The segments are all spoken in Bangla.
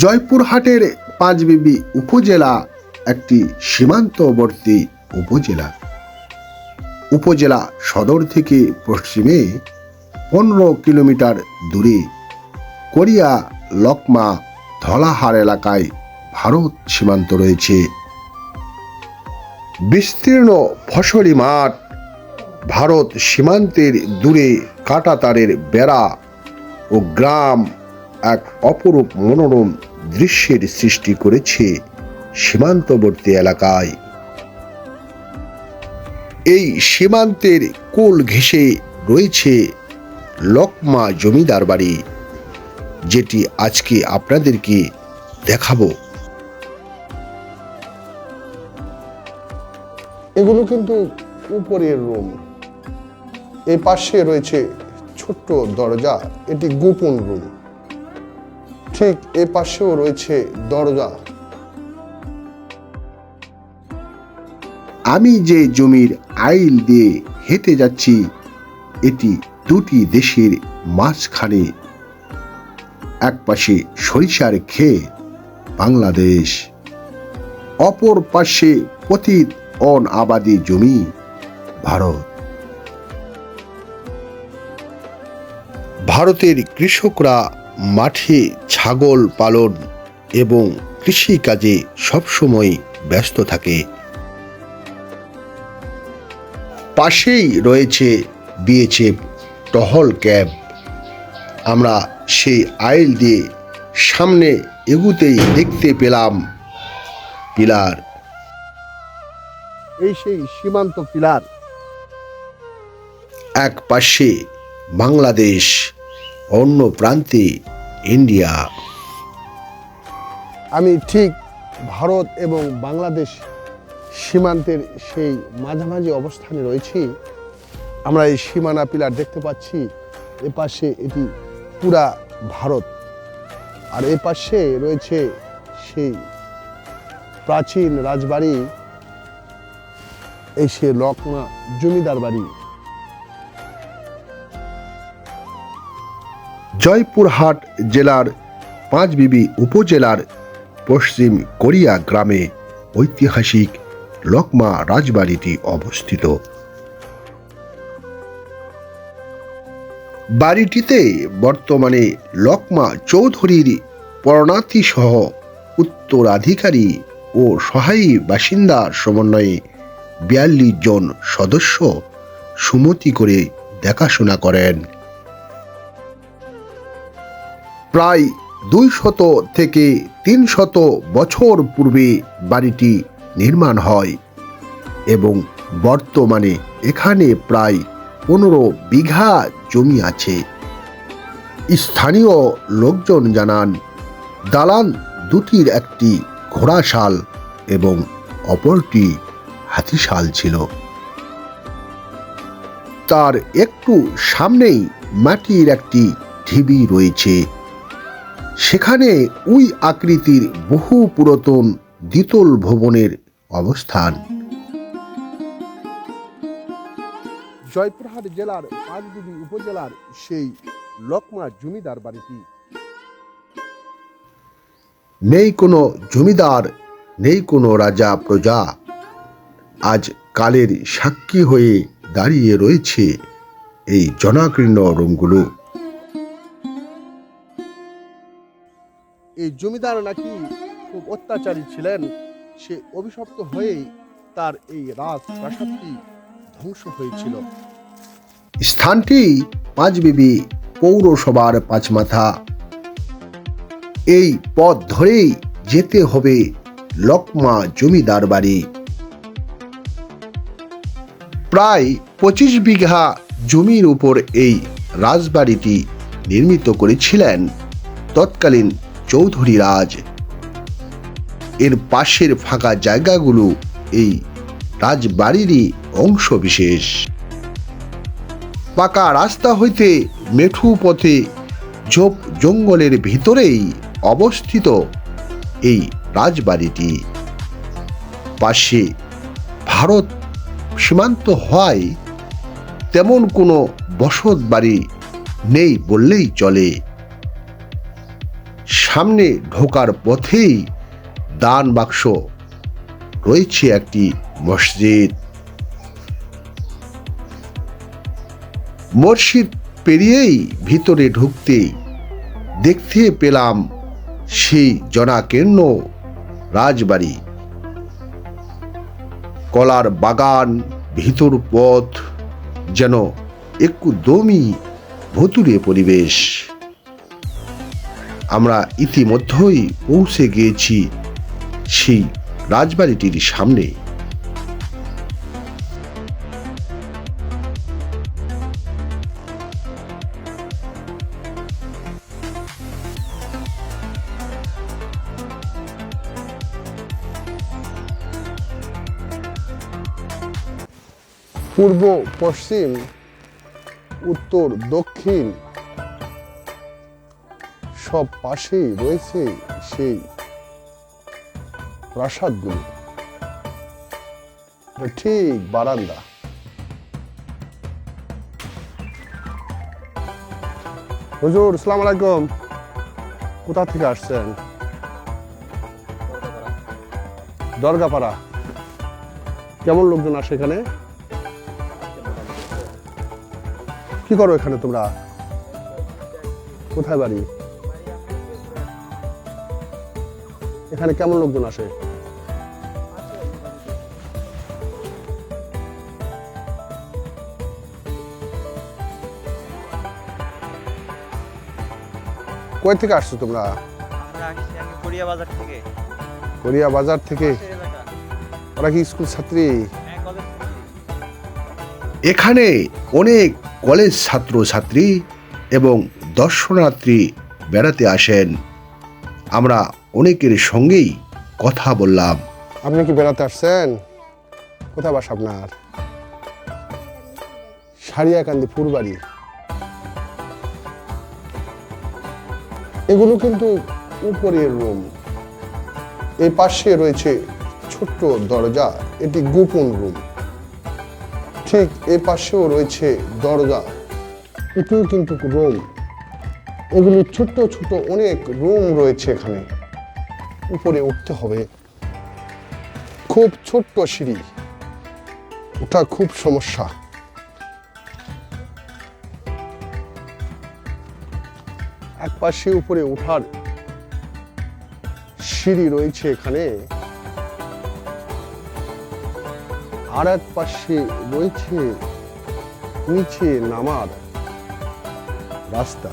জয়পুরহাটের পাঁচবিবি উপজেলা একটি সীমান্তবর্তী উপজেলা। উপজেলা সদর থেকে পশ্চিমে পনেরো কিলোমিটার দূরে কোরিয়া লকমা ধলাহার এলাকায় ভারত সীমান্ত রয়েছে। বিস্তীর্ণ ফসলি মাঠ ভারত সীমান্তের দূরে কাঁটাতারের বেড়া ও গ্রাম এক অপরূপ মনোরম দৃশ্যের সৃষ্টি করেছে সীমান্তবর্তী এলাকায়। এই সীমান্তের কোল ঘেঁষে রয়েছে লকমা জমিদার বাড়ি, যেটি আজকে আপনাদেরকে দেখাবো। এগুলো কিন্তু উপরের রুম। এই পাশে রয়েছে ছোট্ট দরজা, এটি গোপন রুম। ঠিক এ পাশেও রয়েছে দরজা। আমি যে জমির আইল দিয়ে হেঁটে যাচ্ছি, এটি দুটি দেশের মাঝখানে। একপাশে সরিষার খেয়ে বাংলাদেশ। অপর পাশে পতিত অন আবাদি জমি, ভারত। ভারতের কৃষকরা মাঠে ছাগল পালন এবং কৃষিকাজে সবসময় ব্যস্ত থাকে। পাশেই রয়েছে বিএচএফ টহল ক্যাব আমরা সেই আইল দিয়ে সামনে এগুতেই দেখতে পেলাম পিলার। এই সেই সীমান্ত পিলার। এক পাশে বাংলাদেশ। অন্য প্রান্তে, ইন্ডিয়া। আমি ঠিক ভারত এবং বাংলাদেশ সীমান্তের সেই মাঝামাঝি অবস্থানে রয়েছি। আমরা এই সীমানা পিলার দেখতে পাচ্ছি। এ পাশে এটি পুরা ভারত। আর এ পাশে রয়েছে সেই প্রাচীন রাজবাড়ি, এই সে লকমা জমিদার বাড়ি। জয়পুরহাট জেলার পাঁচবিবি উপজেলার পশ্চিম কোরিয়া গ্রামে ঐতিহাসিক লকমা রাজবাড়িটি অবস্থিত। বাড়িটিতে বর্তমানে লকমা চৌধুরীর পরণাতি সহ উত্তরাধিকারী ও সহায়ী বাসিন্দার সমন্বয়ে বিয়াল্লিশ জন সদস্য সুমতি করে দেখাশোনা করেন। প্রায় দুই শত থেকে তিন শত বছর পূর্বে বাড়িটি নির্মাণ হয় এবং বর্তমানে এখানে প্রায় পনেরো বিঘা জমি আছে। স্থানীয় লোকজন জানান, দালান দুটির একটি ঘোড়াশাল এবং অপরটি হাতিশাল ছিল। তার একটু সামনেই মাটির একটি ঢিবি রয়েছে। সেখানে ওই আকৃতির বহু পুরাতন দ্বিতল ভবনের অবস্থান। জয়পুরহাট জেলার পাঁচবিবি উপজেলার সেই লকমা জমিদার বাড়িটি। নেই কোনো জমিদার নেই কোনো রাজা প্রজা। আজ কালের সাক্ষী হয়ে দাঁড়িয়ে রয়েছে এই জনাকীর্ণ রুমগুলো। এই জমিদার নাকি খুব অত্যাচারী ছিলেন, সে অভিশপ্ত হয়েই তার এই রাজ প্রাসাদটি ধ্বংস হয়েছিল। স্থানটি পাঁচবিবি পৌরসভার পাঁচমাথা। এই পথ ধরেই যেতে হবে লকমা জমিদার বাড়ি। প্রায় পঁচিশ বিঘা জমির উপর এই রাজবাড়িটি নির্মিত করেছিলেন। তৎকালীন চৌধুরী রাজ এর পাশের ফাঁকা জায়গাগুলো এই রাজবাড়িরই অংশ বিশেষ পাকা রাস্তা হইতে মেঠু পথে ঝোপ জঙ্গলের ভিতরেই অবস্থিত এই রাজবাড়িটি। পাশে ভারত সীমান্ত হওয়ায় তেমন কোনো বসত বাড়ি নেই বললেই চলে। সামনে ঢোকার পথেই দান বাক্স রয়েছে একটি মসজিদ। মসজিদ পেরিয়েই ভিতরে ঢুকতেই দেখতে পেলাম সেই জনাকীর্ণ রাজবাড়ি। কলার বাগান, ভিতর পথ, যেন একদমই ভুতুরে পরিবেশ। আমরা ইতিমধ্যেই পৌঁছে গিয়েছি সেই রাজবাড়িটির সামনে। পূর্ব পশ্চিম উত্তর দক্ষিণ সব পাশেই রয়েছে সেই প্রাসাদগুলো। ঠিক বারান্দা। হুজুর, সালাম আলাইকুম। কোথা থেকে আসছেন? দরগাপাড়া। কেমন লোকজন আসে এখানে? কি করো এখানে তোমরা? কোথায় বাড়ি? এখানে কেমন লোকজন আসে? কই থেকে আসছো তোমরা? আমরা আসছি আগে গড়িয়া বাজার থেকে। কোরিয়া বাজার থেকে? ওরা কি স্কুল ছাত্রী? হ্যাঁ। এখানে অনেক কলেজ ছাত্র ছাত্রী এবং দর্শনার্থী বেড়াতে আসেন। আমরা অনেকের সঙ্গেই কথা বললাম। আপনি কি বেড়াতে আসছেন? কোথায় বাস আপনার? সারিয়াকান্দি ফুরবাড়ি। এগুলো কিন্তু উপরের রুম। এই পাশে রয়েছে ছোট্ট দরজা, এটি গোপন রুম। ঠিক এ পাশেও রয়েছে দরজা, এটিও কিন্তু রুম। এগুলি ছোট্ট ছোট অনেক রুম রয়েছে এখানে। উপরে উঠতে হবে। খুব ছোট্ট সিঁড়ি। ওটা খুব সমস্যা। এক পাশে উপরে ওঠার সিঁড়ি রয়েছে এখানে। আর এক পাশে রয়েছে নিচে নামার রাস্তা।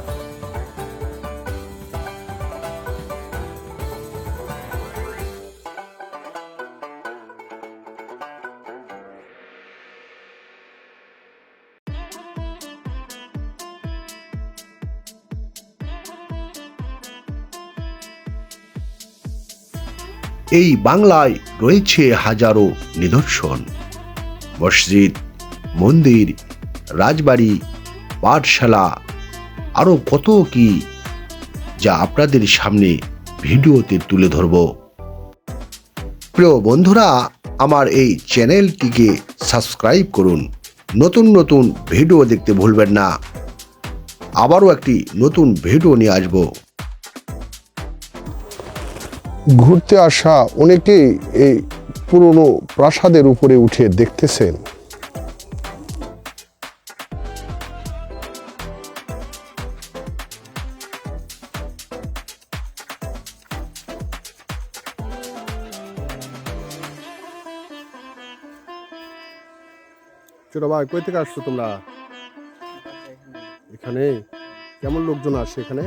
এই বাংলায় রয়েছে হাজারো নিদর্শন। মসজিদ, মন্দির, রাজবাড়ি, পাঠশালা আরও কত কি যা আপনাদের সামনে ভিডিওতে তুলে ধরব। প্রিয় বন্ধুরা, আমার এই চ্যানেলটিকে সাবস্ক্রাইব করুন। নতুন নতুন ভিডিও দেখতে ভুলবেন না। আবারও একটি নতুন ভিডিও নিয়ে আসব। ঘুরতে আসা অনেকেই এই পুরনো প্রাসাদের উপরে উঠে দেখতেছেন। ছোট ভাই, কই থেকে আসছো তোমরা? এখানে? কেমন লোকজন আসে এখানে?